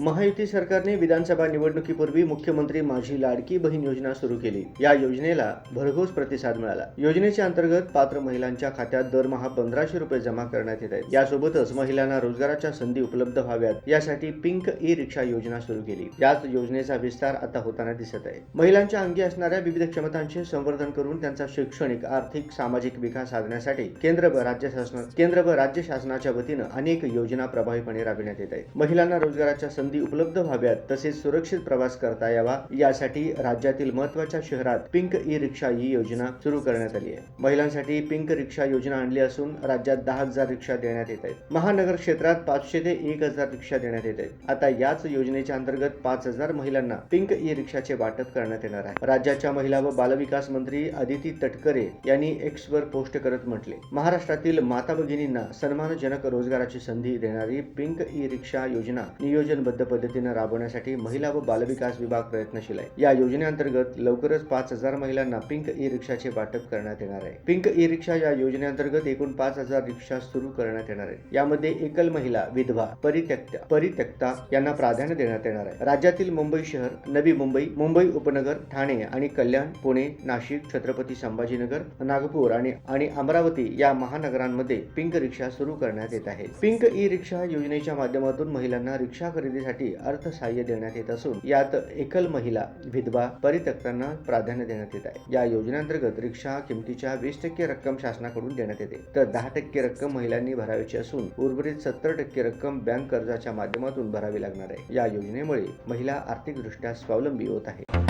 महायुती सरकारने विधानसभा निवडणुकीपूर्वी मुख्यमंत्री माझी लाडकी बहीण योजना सुरू केली. या योजनेला भरघोस प्रतिसाद मिळाला. योजनेच्या अंतर्गत पात्र महिलांच्या खात्यात दरमहा पंधराशे रुपये जमा करण्यात येत आहेत. यासोबतच महिलांना रोजगाराच्या संधी उपलब्ध व्हाव्यात. यासाठी पिंक ई रिक्षा योजना सुरू केली. याच योजनेचा विस्तार आता होताना दिसत आहे. महिलांच्या अंगी असणाऱ्या विविध क्षमतांचे संवर्धन करून त्यांचा शैक्षणिक आर्थिक सामाजिक विकास साधण्यासाठी केंद्र व राज्य शासन केंद्र व राज्य शासनाच्या वतीनं अनेक योजना प्रभावीपणे राबविण्यात येत आहेत. महिलांना रोजगाराच्या संधी उपलब्ध व्हाव्यात तसेच सुरक्षित प्रवास करता यावा यासाठी राज्यातील महत्त्वाच्या शहरात पिंक ई रिक्षा ही योजना सुरू करण्यात आली आहे. महिलांसाठी पिंक रिक्षा योजना आणली असून राज्यात दहा हजार रिक्षा देण्यात येत आहेत. महानगर क्षेत्रात पाचशे ते एक हजार रिक्षा देण्यात येत आहेत. आता याच योजनेच्या अंतर्गत पाच हजार महिलांना पिंक ई रिक्षाचे वाटप करण्यात येणार आहे. राज्याच्या महिला व बालविकास मंत्री अदिती तटकरे यांनी एक्स वर पोस्ट करत म्हटले महाराष्ट्रातील माता भगिनींना सन्मानजनक रोजगाराची संधी देणारी पिंक ई रिक्षा योजना नियोजनबद्ध पद्धतीने राबवण्यासाठी महिला व बालविकास विभाग प्रयत्नशील आहे. या योजनेअंतर्गत लवकरच पाच हजार महिलांना पिंक ई रिक्षाचे वाटप करण्यात येणार आहे. पिंक ई रिक्षा या योजनेअंतर्गत एकूण पाच हजार रिक्षा सुरू करण्यात येणार आहे. यामध्ये एकल महिला विधवा परित्यक्ता परित्यक्ता यांना प्राधान्य देण्यात येणार आहे. राज्यातील मुंबई शहर नवी मुंबई मुंबई उपनगर ठाणे आणि कल्याण पुणे नाशिक छत्रपती संभाजीनगर नागपूर आणि आणि अमरावती या महानगरांमध्ये पिंक रिक्षा सुरू करण्यात येत आहे. पिंक ई रिक्षा योजनेच्या माध्यमातून महिलांना रिक्षा खरेदीसाठी अर्थसहाय्य देण्यात येत असून यात एकल महिला विधवा परित्यक्तांना प्राधान्य देण्यात येत आहे. या योजनेअंतर्गत रिक्षा किमतीच्या वीस टक्के रक्कम शासनाकडून देण्यात येते. तर दहा टक्के रक्कम महिलांनी भरावीची असून उर्वरित सत्तर टक्के रक्कम बँक कर्जाच्या माध्यमातून भरावी लागणार आहे. या योजनेमुळे महिला आर्थिकदृष्ट्या स्वावलंबी होत आहे.